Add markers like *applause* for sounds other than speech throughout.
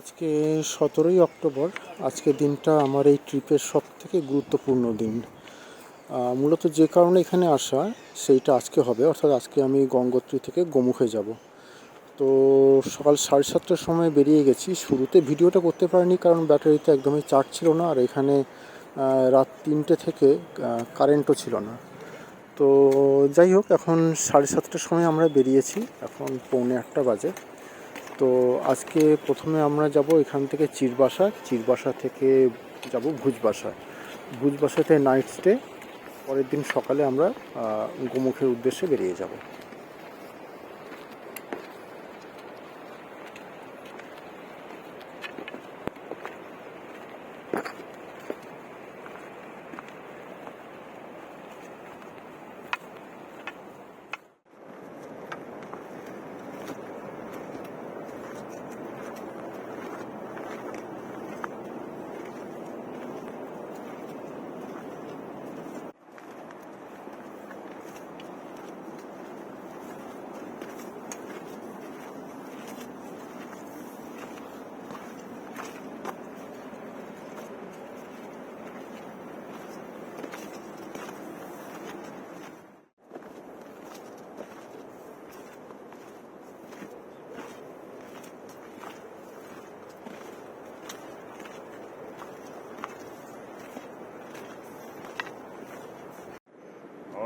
আজকে সতেরোই অক্টোবর। আজকে দিনটা আমার এই ট্রিপের সব থেকে গুরুত্বপূর্ণ দিন। মূলত যে কারণে এখানে আসা, সেইটা আজকে হবে। অর্থাৎ আজকে আমি গঙ্গোত্রী থেকে গোমুখে যাব। তো সকাল সাড়ে সাতটার সময় বেরিয়ে গেছি। শুরুতে ভিডিওটা করতে পারিনি কারণ ব্যাটারিতে একদমই চার্জ ছিল না আর এখানে রাত তিনটে থেকে কারেন্টও ছিল না। তো যাই হোক, এখন সাড়ে সাতটার সময় আমরা বেরিয়েছি। এখন পৌনে আটটা বাজে। তো আজকে প্রথমে আমরা যাব এখান থেকে চিরবাসা। চিরবাসা থেকে যাব ভুজবাসা। ভুজবাসাতে নাইট স্টে পরের দিন সকালে আমরা গোমুখের উদ্দেশ্যে বেরিয়ে যাব।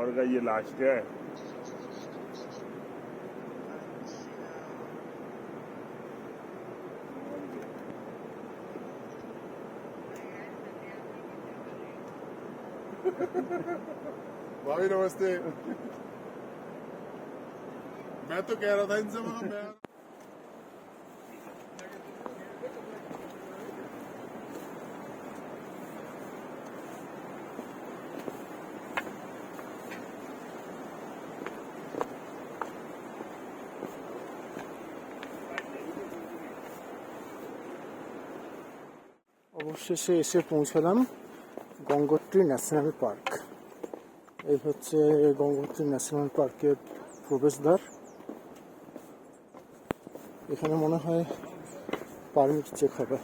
और का ये लास्ट है। भाभी, नमस्ते। मैं तो कह रहा था इनसे मगर मैं অবশেষে এসে পৌঁছালাম গঙ্গোত্রী ন্যাশনাল পার্ক। এই হচ্ছে গঙ্গোত্রী ন্যাশনাল পার্কের প্রবেশদ্বার। এখানে মনে হয় পারমিট চেক হবে।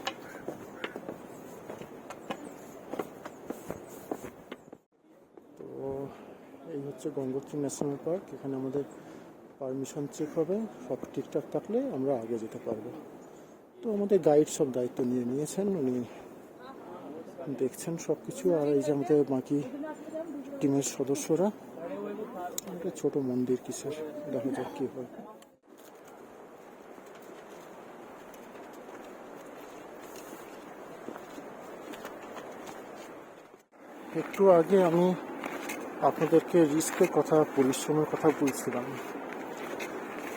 তো এই হচ্ছে গঙ্গোত্রী ন্যাশনাল পার্ক। এখানে আমাদের পারমিশন চেক হবে। সব ঠিকঠাক থাকলে আমরা আগে যেতে পারব। তো আমাদের গাইড সব দায়িত্ব নিয়ে নিয়েছেন। উনি দেখছেন সব কিছু আর এই যে আমাদের বাকি টিমের সদস্যরা। একটা ছোট মন্দির কিসের দেখা যাক কি হয়। একটু আগে আমি আপনাদেরকে রিস্কের কথা, পরিশ্রমের কথা বলছিলাম।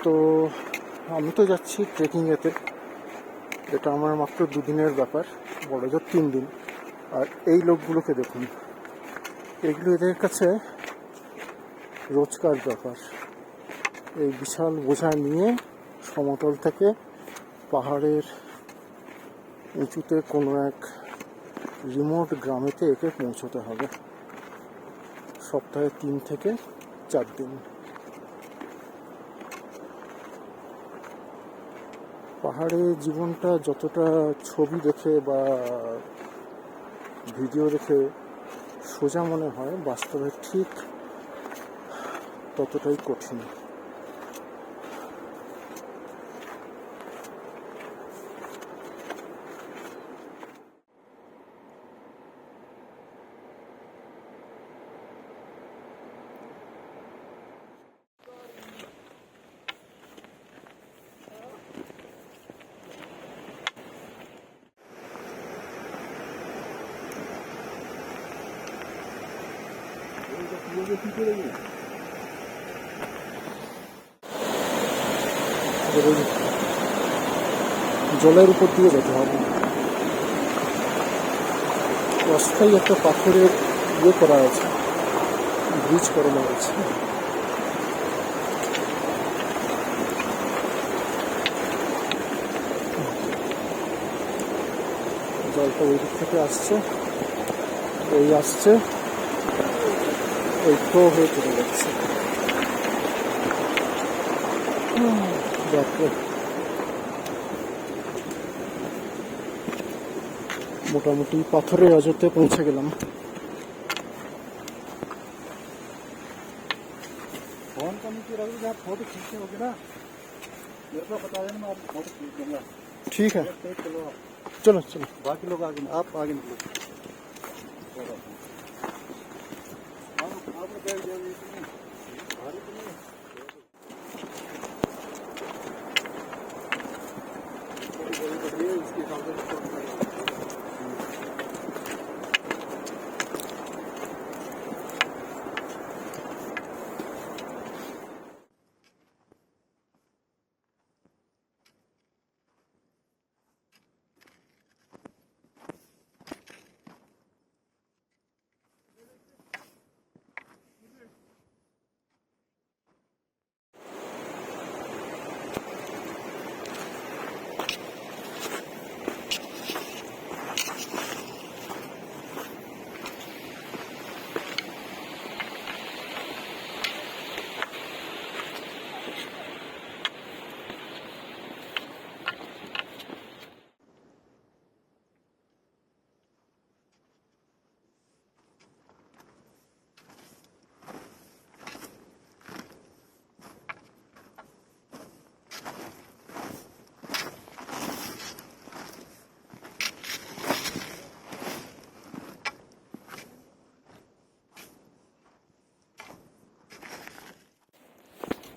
তো আমি তো যাচ্ছি ট্রেকিংয়েতে এটা আমার মাত্র দুদিনের ব্যাপার বড় জোর তিন দিন। আর এই লোকগুলোকে দেখুন। এগুলো এদের কাছে রোজকার ব্যাপার। এই বিশাল বোঝা নিয়ে সমতল থেকে পাহাড়ের উঁচুতে কোনো এক রিমোট গ্রামেতে একে পৌঁছতে হবে। সপ্তাহে তিন থেকে চার দিন। পাহাড়ে জীবনটা যতটা ছবি দেখে বা ভিডিও দেখে সোজা মনে হয় বাস্তবে ঠিক ততটাই কঠিন এবার ওই জলের উপর দিয়ে যেতে হবে। অস্থায়ী একটা পাথরের ইয়ে করা আছে, ব্রিজ করানো আছে। জলটা ওই দিক থেকে আসছে, এই আসছে। এই ফ্লো হয়ে চলে যাচ্ছে হুম, বাপরে মোটামুটি পাথরের অজতে পৌঁছে গেলাম फोन का नीचे रख दीजिए आप फोटो खींचते होगे ना मेरे को बता देना मैं आपको फोटो खींच दूंगा ठीक है एक चलो आप चलो चलो बाकी लोग आगे आप आगे निकलो kaldırmış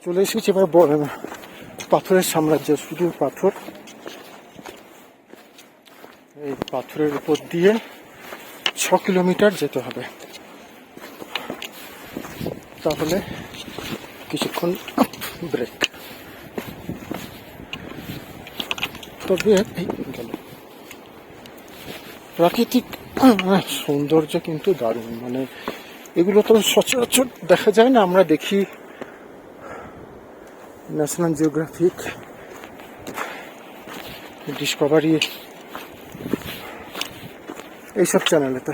চলে এসেছি এবার বড় পাথরের সাম্রাজ্য, শুধু পাথর। এই পাথরের উপর দিয়ে ছ কিলোমিটার যেতে হবে। তাহলে কিছুক্ষণ ব্রেক তবে এই গেল। প্রাকৃতিক সৌন্দর্য কিন্তু দারুণ। মানে এগুলো তো সচরাচর দেখা যায় না, আমরা দেখি ন্যাশনাল জিওগ্রাফিক ডিসকভারি এইসব চ্যানেলেতে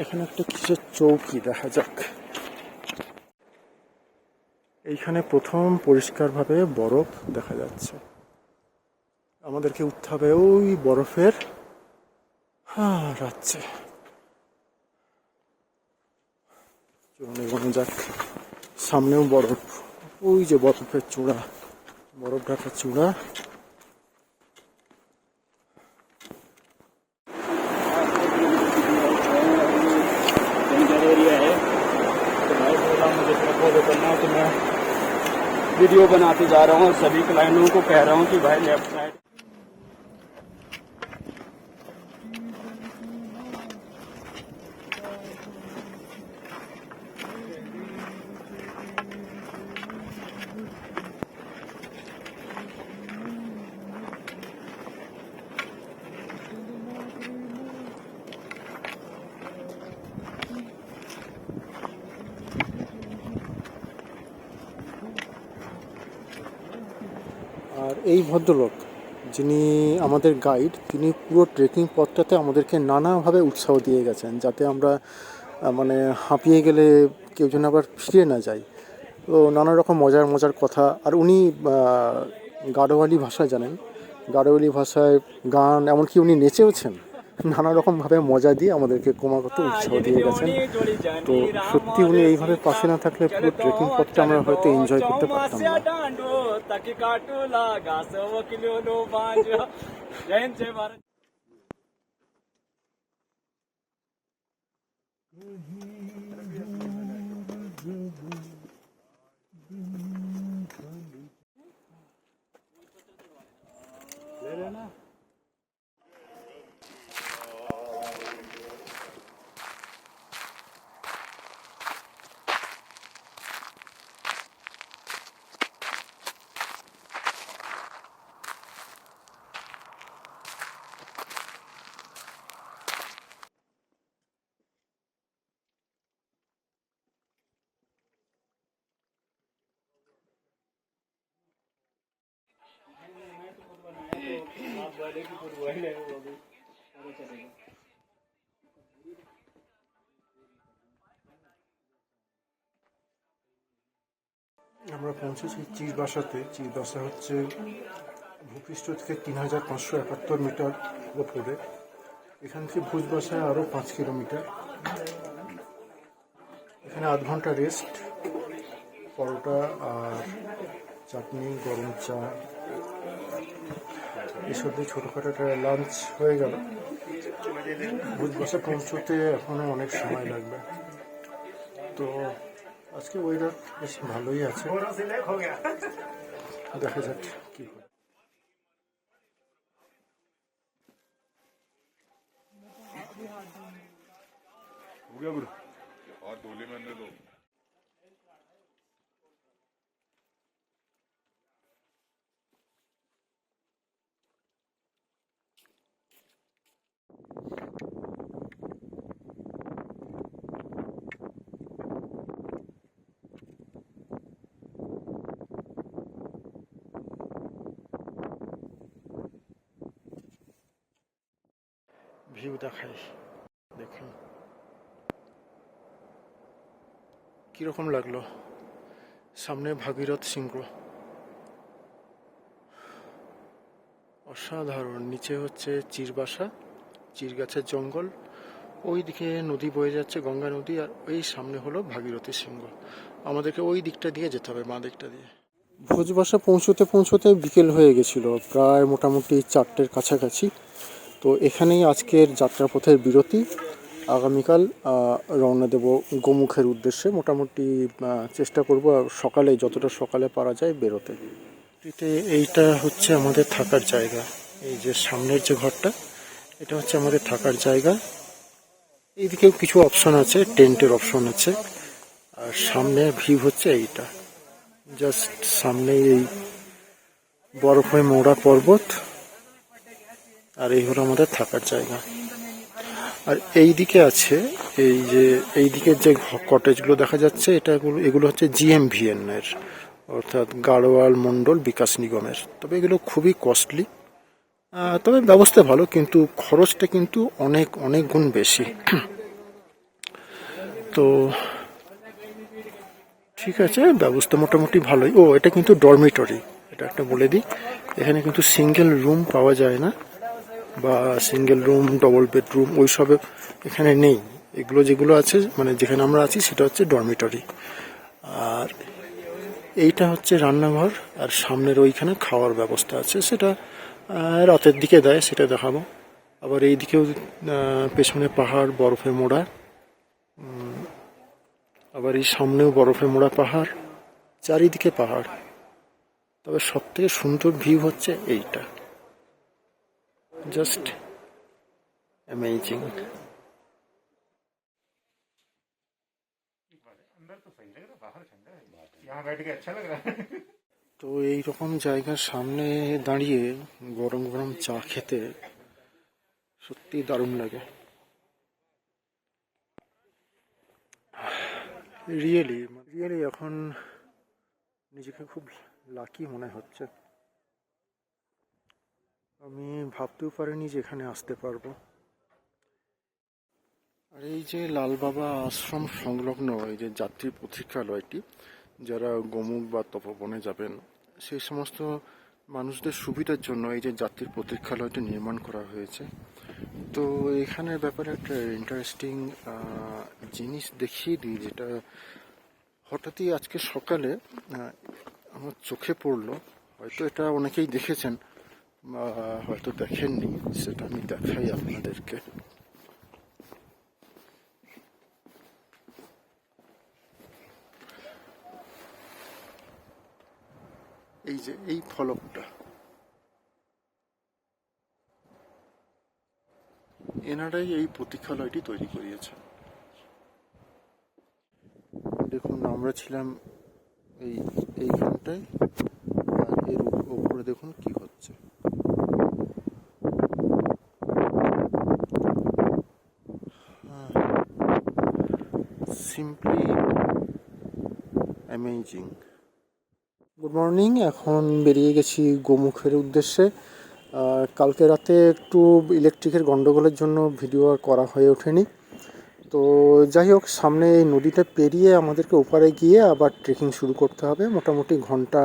এখানে একটা কিসের চৌকি দেখা যাক। এইখানে প্রথম পরিষ্কারভাবে বরফ দেখা যাচ্ছে। আমাদেরকে উঠতে হবে ওই বরফের হ্যাঁ রাজ্যে যাক। সামনেও বরফ ওই যে বরফের চূড়া বরফ ঢাকা চূড়া डेंजर एरिया है तो मैं बोला मुझे थोड़ा फॉलो करना तो मैं वीडियो बनाते जा रहा हूँ और सभी क्लाइंटों को कह रहा हूँ कि भाई लेफ्ट साइड এই ভদ্রলোক, যিনি আমাদের গাইড তিনি পুরো ট্রেকিং পথটাতে আমাদেরকে নানাভাবে উৎসাহ দিয়ে গেছেন, যাতে আমরা মানে হাঁপিয়ে গেলে কেউ যেন আবার ফিরে না যাই তো নানা রকম মজার মজার কথা। আর উনি গাঢ়ওয়ালি ভাষা জানেন। গাঢ়ওয়ালি ভাষায় গান, এমনকি উনি নেচেওছেন। নানা রকমভাবে মজা দিয়ে আমাদেরকে ক্রমাগত উৎসাহ দিয়ে গেছেন। তো সত্যি উনি এইভাবে পাশে না থাকলে পুরো ট্রেকিং পথটা আমরা হয়তো এনজয় করতে পারতাম না। আমরা পৌঁছেছি চিরবাসাতে। চিরবাসা হচ্ছে ভূপৃষ্ঠ থেকে তিন হাজার পাঁচশো একাত্তর মিটার ওপরে এখান থেকে ভুজবাসায় আরও পাঁচ কিলোমিটার। এখানে আধ ঘণ্টা রেস্ট পরোটা আর চাটনি, গরম চা এসব দিয়ে ছোটোখাটো একটা লাঞ্চ হয়ে গেল ভুজবাসা পৌঁছতে এখনও অনেক সময় লাগবে তো আজকে ওয়েদার বেশ ভালোই আছে দেখা যাক কি হয় हो गया ब्रो और डोले में अंदर दो ভিউ দেখাই দেখুন। কীরকম লাগল? সামনে ভাগীরথ সিংহ। অসাধারণ নিচে হচ্ছে চিরবাসা। চির জঙ্গল। ওই দিকে নদী বয়ে যাচ্ছে গঙ্গা নদী আর ওই সামনে হলো ভাগীরথী সিংহ। আমাদেরকে ওই দিকটা দিয়ে যেতে হবে মা দিকটা দিয়ে। ভোজবাসা পৌঁছতে পৌঁছতে বিকেল হয়ে গেছিল প্রায় মোটামুটি চারটের কাছাকাছি। তো এখানেই আজকের যাত্রাপথের বিরতি। আগামীকাল রওনা দেব গোমুখের উদ্দেশ্যে। মোটামুটি চেষ্টা করব সকালে যতটা সকালে পারা যায় বেরোতে। এইটা হচ্ছে আমাদের থাকার জায়গা। এই যে সামনের যে ঘরটা এটা হচ্ছে আমাদের থাকার জায়গা। এইদিকেও কিছু অপশন আছে টেন্টের অপশন আছে। আর সামনে ভিউ হচ্ছে এইটা। জাস্ট সামনে এই বরফ হয়ে মোড়া পর্বত। আর এই হলো আমাদের থাকার জায়গা। আর এই দিকে আছে, এই যে এই দিকের যে কটেজগুলো দেখা যাচ্ছে, এটা এগুলো হচ্ছে জিএমভিএন এর, অর্থাৎ গাড়োয়াল মণ্ডল বিকাশ নিগমের। তবে এগুলো খুবই কস্টলি তবে ব্যবস্থা ভালো, কিন্তু খরচটা কিন্তু অনেক অনেক গুণ বেশি। *clears throat* তো ঠিক আছে, ব্যবস্থা মোটামুটি ভালোই। ও, এটা কিন্তু ডরমিটরি এটা একটা বলে দিই। এখানে কিন্তু সিঙ্গেল রুম পাওয়া যায় না, বা সিঙ্গেল রুম ডবল বেডরুম ওইসবে এখানে নেই। এগুলো যেগুলো আছে মানে যেখানে আমরা আছি, সেটা হচ্ছে ডরমিটরি আর এইটা হচ্ছে রান্নাঘর, আর সামনের ওইখানে খাওয়ার ব্যবস্থা আছে। সেটা রাতের দিকে দেয় সেটা দেখাবো। আবার এই দিকেও পেছনে পাহাড়, বরফে মোড়া। আবার এই সামনেও বরফে মোড়া পাহাড়, চারিদিকে পাহাড়। তবে সব থেকে সুন্দর ভিউ হচ্ছে এইটা। just amazing তো এই রকম জায়গার সামনে দাঁড়িয়ে গরম গরম চা খেতে সত্যি দারুণ লাগে। রিয়েলি রিয়েলি এখন নিজেকে খুব লাকি মনে হচ্ছে। আমি ভাবতেও পারিনি যে এখানে আসতে পারব। আর এই যে লালবাবা আশ্রম সংলগ্ন, এই যে যাত্রী প্রতীক্ষালয়টি যারা গোমুখ বা তপবনে যাবেন সেই সমস্ত মানুষদের সুবিধার জন্য এই যে যাত্রীর প্রতীক্ষালয়টি নির্মাণ করা হয়েছে। তো এখানের ব্যাপারে একটা ইন্টারেস্টিং জিনিস দেখিয়ে দিই যেটা হঠাৎই আজকে সকালে আমার চোখে পড়ল। হয়তো এটা অনেকেই দেখেছেন হয়তো দেখেননি, সেটা আমি দেখাই আপনাদেরকে এই যে এই ফলকটা। এনারাই এই প্রতীক্ষালয়টি তৈরি করিয়েছে দেখুন, আমরা ছিলাম এই, এইখানটায়, আর এর উপ- উপরে দেখুন কি হচ্ছে। সিম্পলি অ্যামেজিং গুড মর্নিং এখন বেরিয়ে গেছি গোমুখের উদ্দেশ্যে। কালকে রাতে একটু ইলেকট্রিকের গন্ডগোলের জন্য ভিডিও আর করা হয়ে ওঠেনি। তো যাই হোক, সামনে এই নদীটা পেরিয়ে আমাদেরকে ওপারে গিয়ে আবার ট্রেকিং শুরু করতে হবে। মোটামুটি ঘণ্টা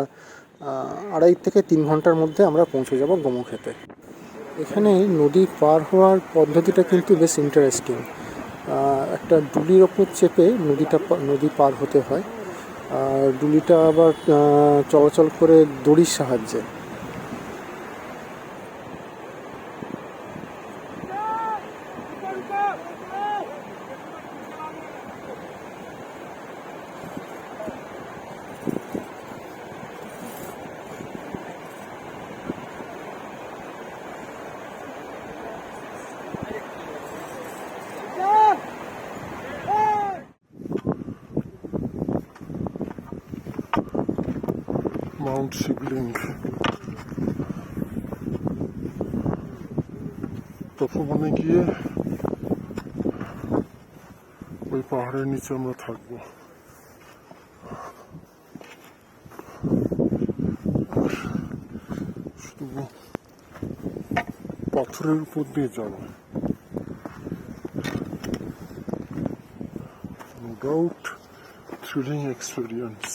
আড়াই থেকে তিন ঘণ্টার মধ্যে আমরা পৌঁছে যাব গোমুখেতে। এখানে নদী পার হওয়ার পদ্ধতিটা কিন্তু বেশ ইন্টারেস্টিং একটা ডুলির ওপর চেপে নদীটা নদী পার হতে হয়। আর ডুলিটা আবার চলাচল করে দড়ির সাহায্যে মাউন্ট শিবলিং তপবনে গিয়ে ওই পাহাড়ের আমরা থাকব শুধু পাথরের উপর দিয়ে যাব No doubt, thrilling experience.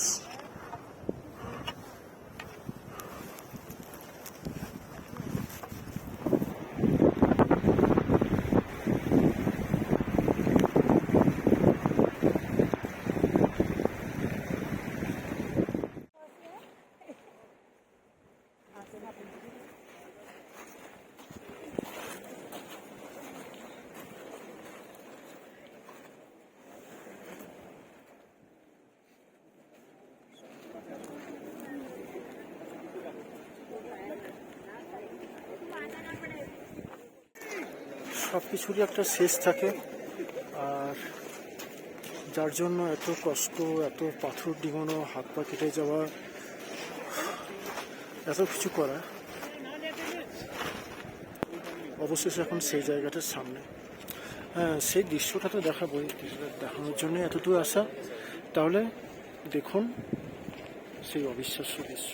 সব কিছুরই একটা শেষ থাকে। আর যার জন্য এত কষ্ট, এত পাথর ডিঙানো, হাত পা কেটে যাওয়া, এত কিছু করা, অবশেষে এখন সেই জায়গাটার সামনে। হ্যাঁ সেই দৃশ্যটা তো দৃশ্যটা দেখানোর জন্য এতটুকু আসা তাহলে দেখুন সেই অবিশ্বাস্য দৃশ্য।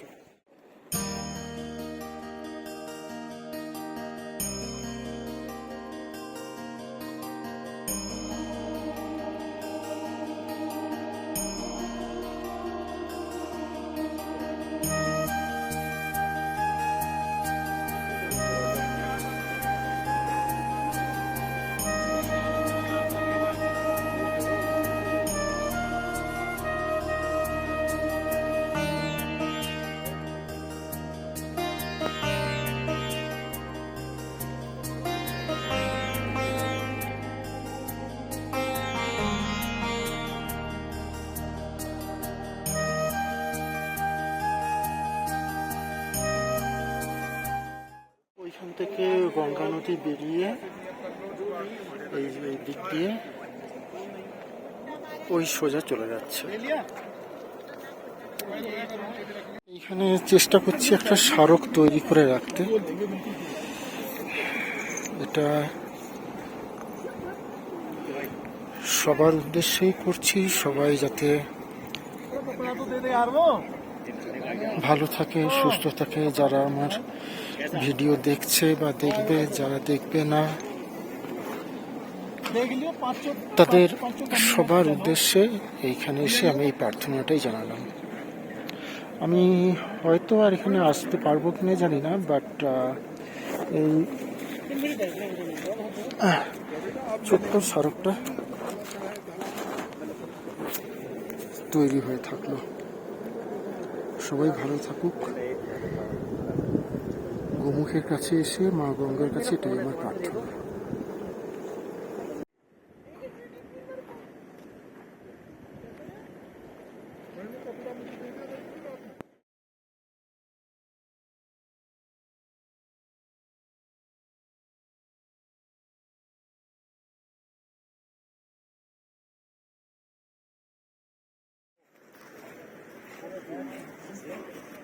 ওইখান থেকে গঙ্গা নদী বেরিয়ে এই এই দিক দিয়ে ওই সোজা চলে যাচ্ছে। এইখানে চেষ্টা করছি একটা স্মারক তৈরি করে রাখতে। এটা সবার উদ্দেশ্যেই করছি, সবাই যাতে ভালো থাকে, সুস্থ থাকে যারা আমার ভিডিও দেখছে বা দেখবে, যারা দেখবে না, তাদের সবার উদ্দেশ্যে এইখানে এসে আমি এই প্রার্থনাটাই জানালাম। আমি হয়তো আর এখানে আসতে পারব কিনা জানি না বাট এই ছোট্ট স্মারকটা তৈরি হয়ে থাকল। সবাই ভালো থাকুক গোমুখের কাছে এসে মা গঙ্গার কাছে এটাই আমার প্রার্থনা Thank you. Thank you.